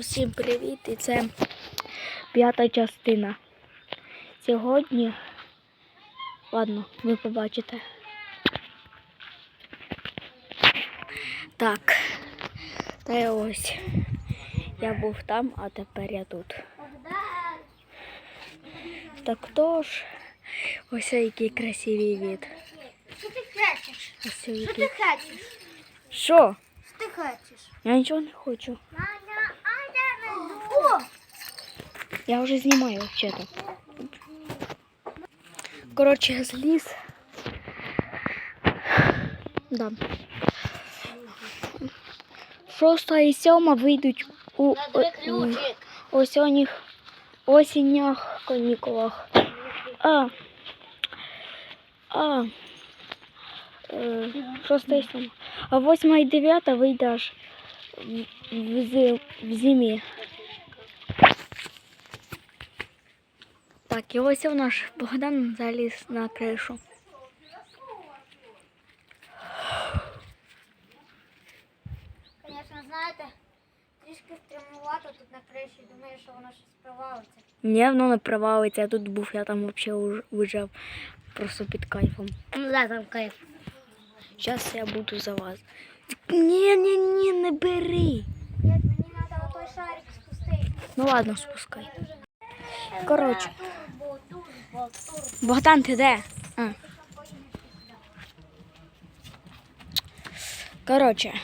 Усім привіт! І це п'ята частина. Сьогодні, ладно, ви побачите. Так, та ось. Я був там, а тепер я тут. Так тож, ось який красивий від. Що ти хочеш? Що ти хочеш? Що? Що ти хочеш? Я нічого не хочу. Маня, Аня, О! Я вже знімаю взагалі. Коротше, я зліз. Да. Шоста і сьома вийдуть у, у осінніх, осіннях канікулах. А, а, е, шоста і сьома. А восьма і дев'ята вийде аж в, в, зи- в зимі. Так, і ось у наш Богдан заліз на кришу. Звісно, знаєте, трішки стримувато тут на криші. Думаю, що воно щось провалиться. Ні, воно не провалиться, я тут був, я там взагалі вижав просто під кайфом. Ну да, там кайф. Зараз я буду залазити. Ні, ні, ні, не бери. Ні, мені треба той шарик спустити. Ну ладно, спускай. Коротше. Богдан, ти де? А. Коротше,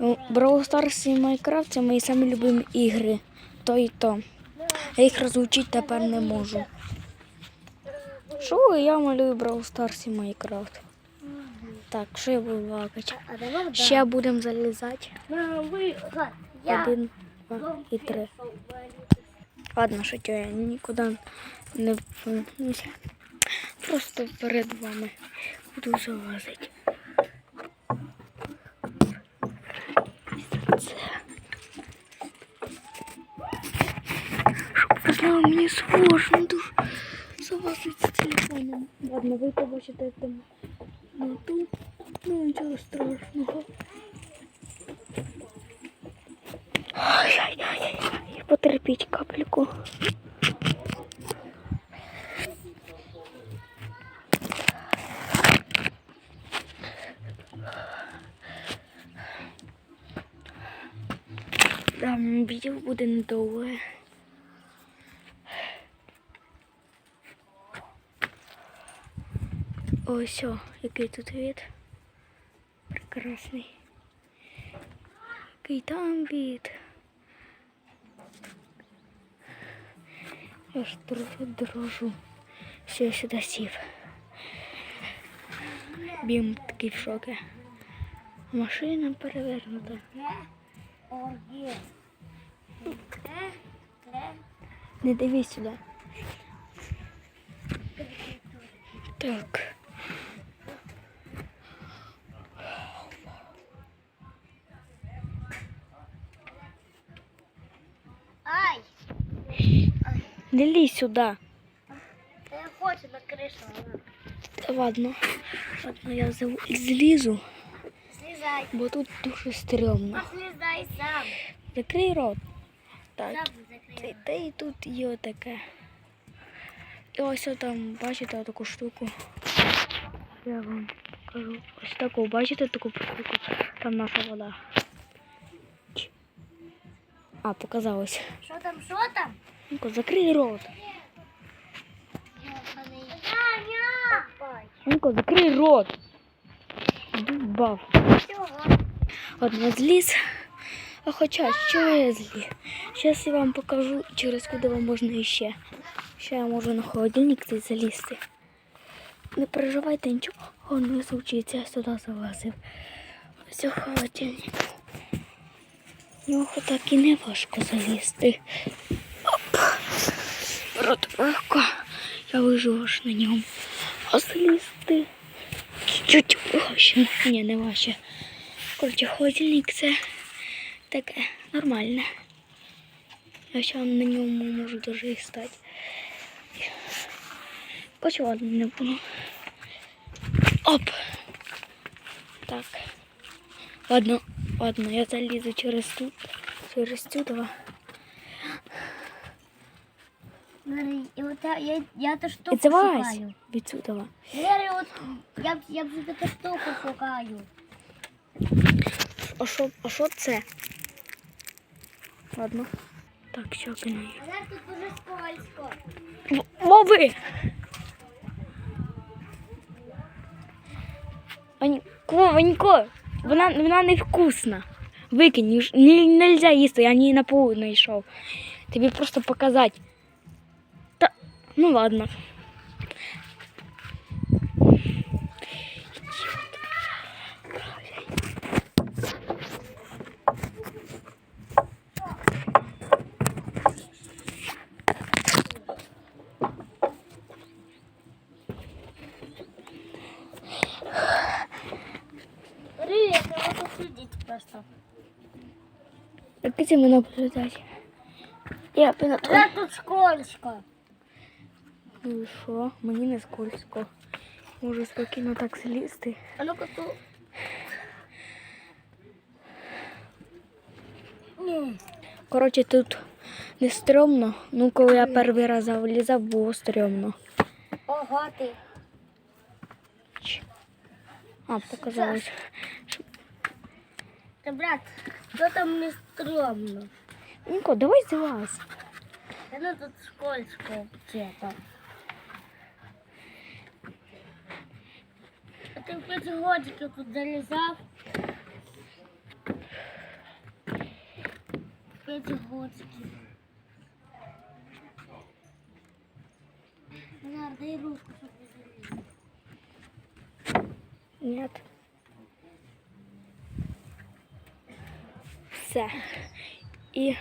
Brawl Stars і Minecraft це мої самі любимі ігри. То і то. Я їх розучити тепер не можу. Що я малюю Brawl Stars і Minecraft? Так, що я буду давай Ще будемо залізати. Один, два і три. Ладно, що я нікуди не повернуся. Просто перед вами буду залазити. Щоб ви знали, мені сложно дуже залазити з телефоном. Ладно, ви побачите там на. Ну нічого страшного. Потерпіть капельку. Там відео буде недовге. Ось, о, який тут від. Прекрасний. Який там від. Я ж дрожу. Все, я сюди сів. Бім такий в шоке. Машина перевернута. Не дивись сюди. Так. Не лізь сюди. Я хочу на кришу. Ладно. Ладно, я злізу, Слізай. бо тут дуже стрьомно. Послізай сам. Закрий рот. Так. Сам закрий. та і тут є таке. І ось там, бачите, таку штуку. Я вам покажу. Ось таку, бачите таку штуку? Там наша вода. А, показалось. Що там, що там? Ну-ка, закрий рот. Ну-ка, закрий рот. Чого? От я зліз. А хоча, що я зліз? Зараз я вам покажу, через куди вам можна іще. Ще я можу на холодильник цей залізти. Не переживайте, нічого не случиться, я сюди залазив. Ось холодильник. Нього так і не важко залізти. Оп. Рот легко. Я лежу аж на ньому. А залізти чуть-чуть важче. Ні, не важче. Коротше, холодильник це таке нормальне. Я ще на ньому можу дуже і стати. Хоч ладно, не буду. Оп! Так. Ладно, ладно, я залізу через тут. через цю давай. Смотри, і от я, я, я ту І штуку давай шукаю. від цю давай. Вері, от я, я вже таку штуку шукаю. А що, а що це? Ладно. Так, що кину. Але тут дуже скользко. В- Лови! Ванько, Ванько, вона, вона невкусна. Викинь, не, нельзя їсти, я не на полу знайшов. Тобі просто показати. Та, ну ладно. Просто. Так іди мене наблюдати. Я піду. Але тут скользко. Ну і що? Мені не скользко. Можу спокійно так злізти. А ну-ка тут. Коротше, тут не стрьомно. Ну, коли я перший раз залізав, було стрьомно. Ого ти. А, показалось. Та, брат, що там не стрьомно? Ніко, давай злазь. Та ну тут скользко где-то. А ти в п'ять годиків тут залізав? П'ять годиків. Назар, дай руку, щоб не заліз. Ні. Все. І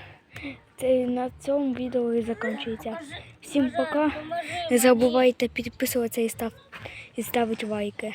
на цьому відео і закінчується. Всім пока. Не забувайте підписуватися і ставити лайки.